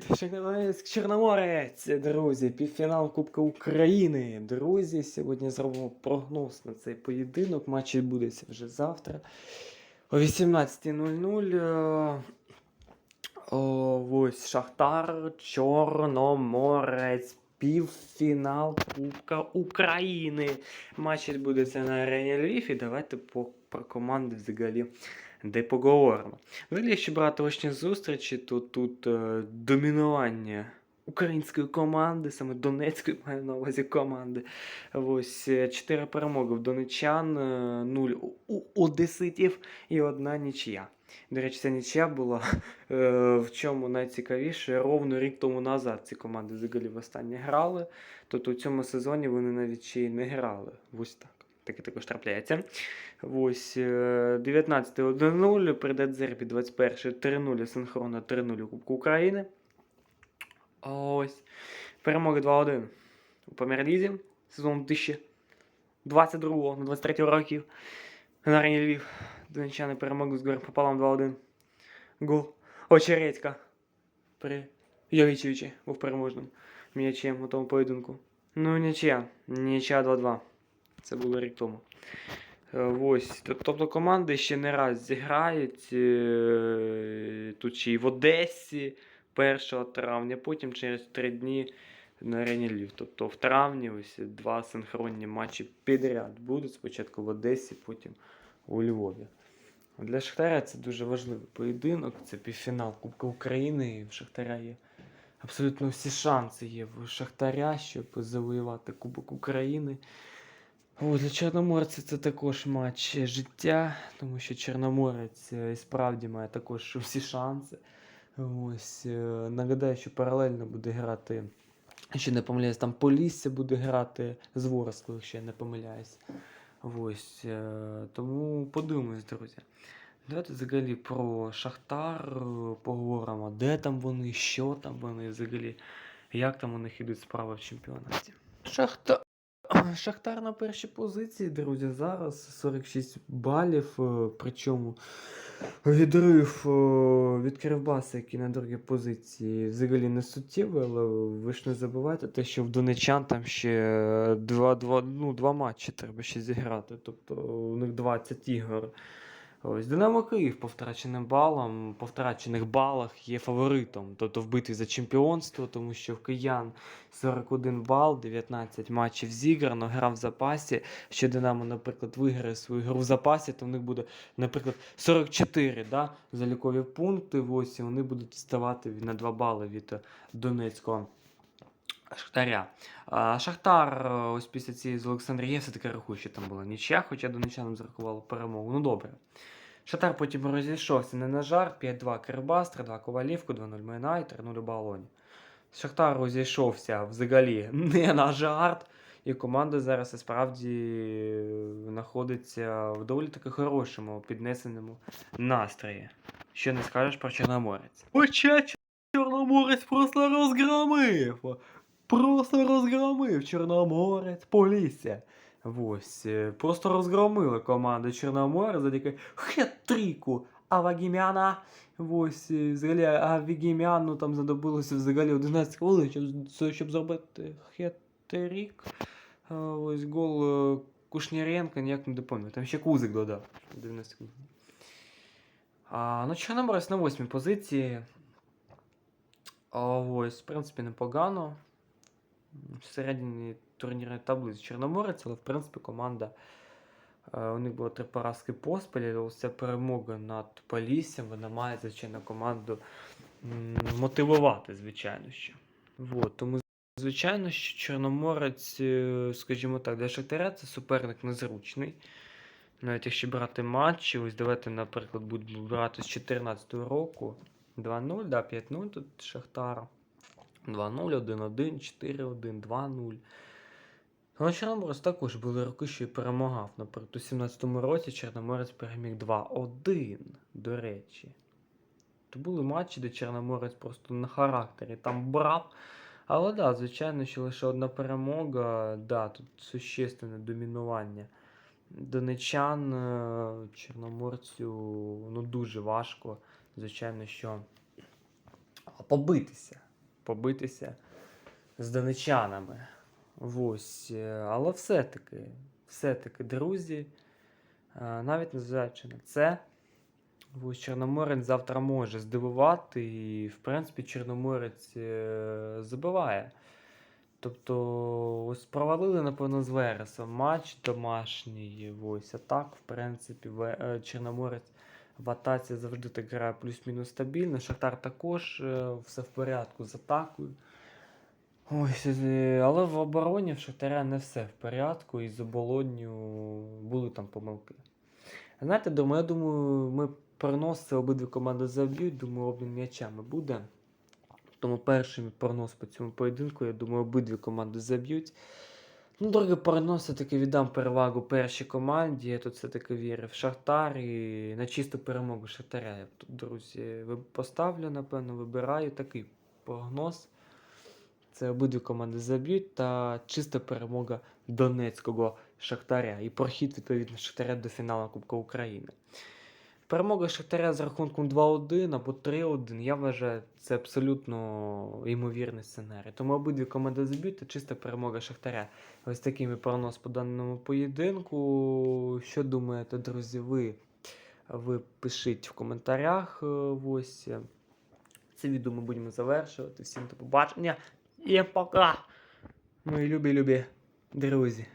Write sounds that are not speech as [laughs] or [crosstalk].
Привіт! Шахтарськ Чорноморець, друзі, півфінал Кубка України. Друзі, сьогодні зробимо прогноз на цей поєдинок. Матч відбудеться вже завтра о 18.00. Е, ось Шахтар, Чорноморець, півфінал Кубка України. Матч відбудеться на арені Львів. І давайте по, про команди взагалі де поговоримо. Взагалі, якщо брати очні зустрічі, то тут е, домінування української команди, саме Донецької маю на увазі команди. Ось е, чотири перемоги в донечан, е, нуль у- одеситів і одна нічия. До речі, ця нічия була [laughs] е, в чому найцікавіше, ровно рік тому назад ці команди взагалі востаннє грали. Тобто у цьому сезоні вони навіть ще й не грали. Ось так. Таке також трапляється. Ось е, 19 1-0, прийде Дзербі 21 3-0, синхронно 3-0 у Кубку України. Ось. Перемоги 2-1 у Прем'єр-лізі сезон 2022 на 23 років. На арені Львів. Донечани перемогли з горем пополам 2-1. Гол. Очередька. При Йовічевичі був переможним м'ячем у тому поєдинку. Ну, нічия. Нічия 2-2. Це було рік тому. Ось. Тобто команди ще не раз зіграють е, тут ще й в Одесі 1 травня, потім через 3 дні на арені Львів. Тобто в травні ось два синхронні матчі підряд будуть. Спочатку в Одесі, потім у Львові. Для Шахтаря це дуже важливий поєдинок. Це півфінал Кубка України. І в Шахтаря є абсолютно всі шанси є в Шахтаря, щоб завоювати Кубок України. О, для Чорноморця це також матч життя, тому що Чорноморець е, справді має також всі шанси. Ось, е, нагадаю, що паралельно буде грати, якщо не помиляюсь, там Полісся буде грати з Ворсклою, якщо я не помиляюсь. Ось, е, тому подивимось, друзі. Давайте взагалі про Шахтар е, поговоримо, де там вони, що там вони взагалі, як там у них ідуть справи в чемпіонаті. Шахтар. Шахтар на першій позиції, друзі, зараз 46 балів, е, причому відрив е, від Кривбаса, який на другій позиції, взагалі не суттєвий, але ви ж не забувайте те, що в Донечан там ще два, два, ну, два матчі треба ще зіграти. Тобто у них 20 ігор. Ось Динамо Київ по втраченим балам, по втрачених балах є фаворитом, тобто в битві за чемпіонство, тому що в киян 41 бал, 19 матчів зіграно, гра в запасі. Що Динамо, наприклад, виграє свою гру в запасі, то в них буде, наприклад, 44 да, залікові пункти. Ось, і вони будуть відставати від- на 2 бали від Донецького. Шахтаря. Шахтар, е, ось після цієї з Олександрії, я все-таки рахую, там була нічия, хоча донечанам зарахували перемогу. Ну добре. Шахтар потім розійшовся не на жарт, 5-2 Кирбас, 3-2 Ковалівку, 2-0 Майнай, 3-0 Балоні. Шахтар розійшовся взагалі [laughs] не на жарт. І команда зараз і справді знаходиться в доволі таки хорошому, піднесеному настрої. Що не скажеш про Чорноморець. Хоча Чорноморець просто розгромив. Просто розгромив Чорноморець Полісся. Ось, е, просто розгромили команду Чорноморя завдяки хет-тріку Авагімяна. Ось, е, взагалі Авагімяну там знадобилося взагалі 11 хвилин, щоб, щоб зробити хет-трік. Ось гол е, Кушніренка, ніяк не допомню. Там ще Кузик додав. 90 хвилин. А, ну, Чорноморець на восьмій позиції. А, ось, в принципі, непогано. Всередині турнірної таблиці Чорноморець, але в принципі команда. е, У них було три поразки поспіль, але ця перемога над Поліссям, вона має, звичайно, команду мотивувати, звичайно що. Вот, тому, звичайно, що Чорноморець, е, скажімо так, для Шахтаря це суперник незручний. Навіть якщо брати матчі, ось давайте, наприклад, будемо брати з 2014 року. 2-0, да, 5-0 тут Шахтар. 2-0, 1-1, 4-1, 2-0. Але Чорноморець також були роки, що і перемагав. Наприклад, у 17-му році Чорноморець переміг 2-1, до речі. То були матчі, де Чорноморець просто на характері там брав. Але да, звичайно, що лише одна перемога, да, тут существенне домінування. Донечан е, Чорноморцю ну, дуже важко, звичайно, що побитися. Побитися з донечанами. Ось. е, Але все-таки, все-таки, друзі, е, навіть незважаючи на це, ось Чорноморець завтра може здивувати, і, в принципі, Чорноморець е, забиває. Тобто, ось провалили, напевно, з Вересом матч домашній. Ось, а так, в принципі, Чорноморець в атаці завжди так грає плюс-мінус стабільно. Шахтар також е, все в порядку з атакою. Ось, але в обороні в Шахтаря не все в порядку, і з оболонню були там помилки. Знаєте, думаю, я думаю, ми прогноз це обидві команди заб'ють, думаю, обмін м'ячами буде. Тому перший мій прогноз по цьому поєдинку, я думаю, обидві команди заб'ють. Ну, другий прогноз все-таки віддам перевагу першій команді. Я тут все-таки вірю в Шахтар і на чисту перемогу Шахтаря. Я тут, друзі, поставлю, напевно, вибираю такий прогноз. Це обидві команди заб'ють та чиста перемога Донецького Шахтаря і прохід відповідно Шахтаря до фіналу Кубка України. Перемога Шахтаря з рахунком 2-1 або 3-1, я вважаю, це абсолютно ймовірний сценарій. Тому обидві команди заб'ють та чиста перемога Шахтаря. Ось такий мій прогноз по даному поєдинку. Що думаєте, друзі, ви? Ви пишіть в коментарях. е, Ось. Це відео ми будемо завершувати. Всім до побачення. І пока! Мої любі-любі друзі.